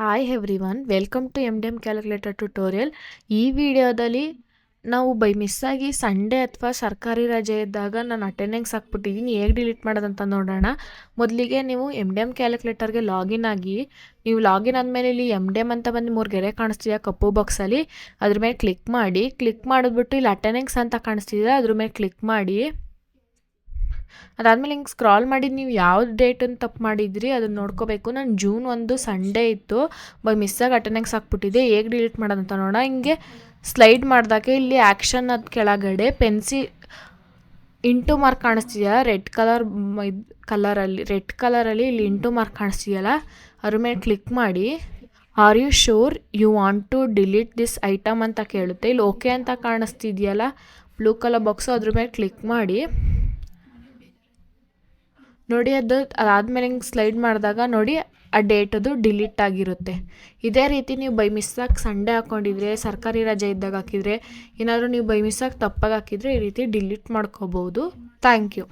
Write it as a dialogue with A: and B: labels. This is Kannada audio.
A: Hi everyone welcome to M D M calculator tutorial ಈ ವಿಡಿಯೋದಲ್ಲಿ ನಾವು ಬೈ ಮಿಸ್ಸಾಗಿ ಸಂಡೇ ಅಥವಾ ಸರ್ಕಾರಿ ರಜೆ ಇದ್ದಾಗ ನಾನು ಅಟೆಂಡೆನ್ಸ್ ಹಾಕ್ಬಿಟ್ಟಿದ್ದೀನಿ. ಹೇಗೆ ಡಿಲೀಟ್ ಮಾಡೋದಂತ ನೋಡೋಣ. ಮೊದಲಿಗೆ ನೀವು ಎಂ ಡಿ ಎಂ ಕ್ಯಾಲ್ಕುಲೇಟರ್ಗೆ ಲಾಗಿನ್ ಆಗಿ, ನೀವು ಲಾಗಿನ್ ಆದಮೇಲೆ ಇಲ್ಲಿ ಎಂ ಡಿ ಎಂ ಅಂತ ಬಂದು ಮೂರು ಗೆರೆ ಕಾಣಿಸ್ತಿದೆ ಕಪ್ಪು ಬಾಕ್ಸಲ್ಲಿ ಅದ್ರ ಮೇಲೆ ಕ್ಲಿಕ್ ಮಾಡಿ ಕ್ಲಿಕ್ ಮಾಡಿದ್ಬಿಟ್ಟು ಇಲ್ಲಿ ಅಟೆಂಡೆನ್ಸ್ ಅಂತ ಕಾಣಿಸ್ತಿದೆ, ಅದ್ರ ಮೇಲೆ ಕ್ಲಿಕ್ ಮಾಡಿ. ಅದಾದಮೇಲೆ ಹಿಂಗೆ ಸ್ಕ್ರಾಲ್ ಮಾಡಿ ನೀವು ಯಾವ ಡೇಟನ್ನು ತಪ್ಪು ಮಾಡಿದ್ರಿ ಅದನ್ನು ನೋಡ್ಕೋಬೇಕು. ನಾನು ಜೂನ್ ಒಂದು ಸಂಡೇ ಇತ್ತು. ಬೈ ಮಿಸ್ಸಾಗಿ ಅಟೆಂಡೆನ್ಸ್ ಹಾಕ್ಬಿಟ್ಟಿದ್ದೆ ಹೇಗೆ ಡಿಲೀಟ್ ಮಾಡೋದಂತ ನೋಡೋಣ. ಹಿಂಗೆ ಸ್ಲೈಡ್ ಮಾಡಿದಾಗ ಇಲ್ಲಿ ಆ್ಯಕ್ಷನ್ ಅದ ಕೆಳಗಡೆ ಪೆನ್ಸಿ ಇಂಟು ಮಾರ್ಕ್ ಕಾಣಿಸ್ತಿದೆಯಾ ರೆಡ್ ಕಲರ್ ಇದು ಕಲರಲ್ಲಿ ರೆಡ್ ಕಲರಲ್ಲಿ ಇಲ್ಲಿ ಇಂಟು ಮಾರ್ಕ್ ಕಾಣಿಸ್ತಿದೆಯಲ್ಲ, ಅದ್ರ ಮೇಲೆ ಕ್ಲಿಕ್ ಮಾಡಿ are you sure you want to delete this item ಅಂತ ಕೇಳುತ್ತೆ. ಇಲ್ಲಿ ಓಕೆ ಅಂತ ಕಾಣಿಸ್ತಿದೆಯಲ್ಲ ಬ್ಲೂ ಕಲರ್ ಬಾಕ್ಸು ಅದ್ರ ಮೇಲೆ ಕ್ಲಿಕ್ ಮಾಡಿ ನೋಡಿ ಅದು ಅದಾದಮೇಲೆ ಹಿಂಗೆ ಸ್ಲೈಡ್ ಮಾಡಿದಾಗ ನೋಡಿ ಆ ಡೇಟ್ ಅದು ಡಿಲೀಟ್ ಆಗಿರುತ್ತೆ. ಇದೇ ರೀತಿ ನೀವು ಬೈ ಮಿಸ್ಸಾಗಿ ಸಂಡೇ ಹಾಕ್ಕೊಂಡಿದ್ರೆ ಸರ್ಕಾರಿ ರಜೆ ಇದ್ದಾಗ ಹಾಕಿದರೆ, ಏನಾದರೂ ನೀವು ಬೈ ಮಿಸ್ಸಾಗಿ ತಪ್ಪಾಗಿ ಹಾಕಿದರೆ ಈ ರೀತಿ ಡಿಲೀಟ್ ಮಾಡ್ಕೋಬೋದು. Thank you